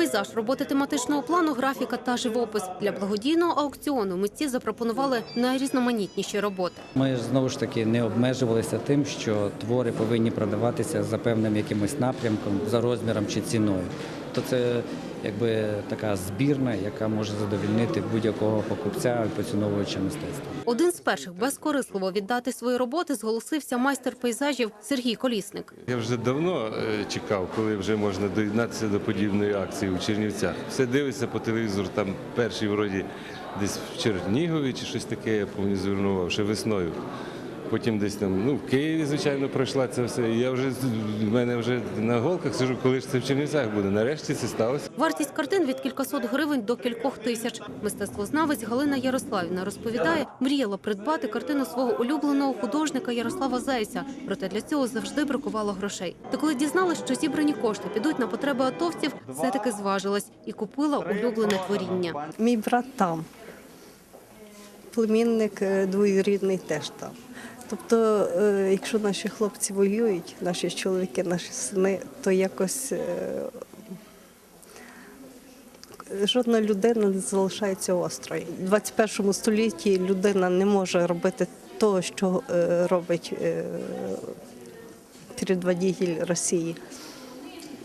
Пейзаж, роботи тематичного плану, графіка та живопис. Для благодійного аукціону митці запропонували найрізноманітніші роботи. Ми знову ж таки не обмежувалися тим, що твори повинні продаватися за певним якимось напрямком, за розміром чи ціною. То це якби така збірна, яка може задовільнити будь-якого покупця і поціновувача мистецтва. Один з перших безкорисливо віддати свої роботи зголосився майстер пейзажів Сергій Колісник. Я вже давно е, чекав, коли вже можна доєднатися до подібної акції у Чернівцях. Все дивиться по телевізору, там перший вроді десь в Чернігові чи щось таке, я повні звернував, ще весною. Потім десь там, ну, в Києві, звичайно, пройшла це все. Я вже в мене вже на голках сижу, коли ж це в Чернівцях буде. Нарешті це сталося. Вартість картин від кількасот гривень до кількох тисяч. Мистецтвознавець Галина Ярославівна розповідає, мріяла придбати картину свого улюбленого художника Ярослава Зайця. Проте для цього завжди бракувало грошей. Та коли дізналась, що зібрані кошти підуть на потреби атовців, все-таки зважилась і купила улюблене творіння. Мій брат там, племінник е, двоюрідний теж там. Тобто, е, якщо наші хлопці воюють, наші чоловіки, наші сини, то якось е, жодна людина не залишається осторонь. У 21 столітті людина не може робити того, що е, робить е, Росії.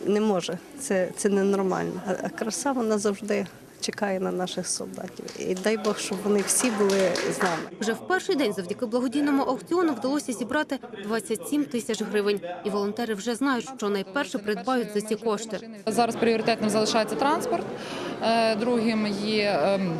Не може, це, це ненормально. А краса вона завжди чекає на наших солдатів. І дай Бог, щоб вони всі були з нами. Вже в перший день завдяки благодійному аукціону вдалося зібрати 27 тисяч гривень. І волонтери вже знають, що найперше придбають за ці кошти. Зараз пріоритетним залишається транспорт. Е, Другим є ем,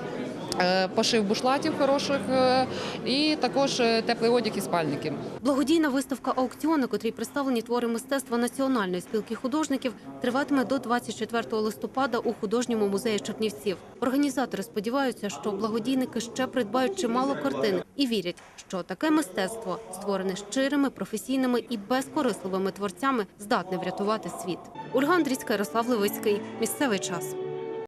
пошив бушлатів хороших е, і також е, теплий одяг і спальники. Благодійна виставка аукціону, котрій представлені твори мистецтва Національної спілки художників, триватиме до 24 листопада у художньому музеї Чернівців. Організатори сподіваються, що благодійники ще придбають чимало картин і вірять, що таке мистецтво, створене щирими, професійними і безкорисливими творцями, здатне врятувати світ. Ольга Андрійська, Ярослав Левицький. Місцевий час.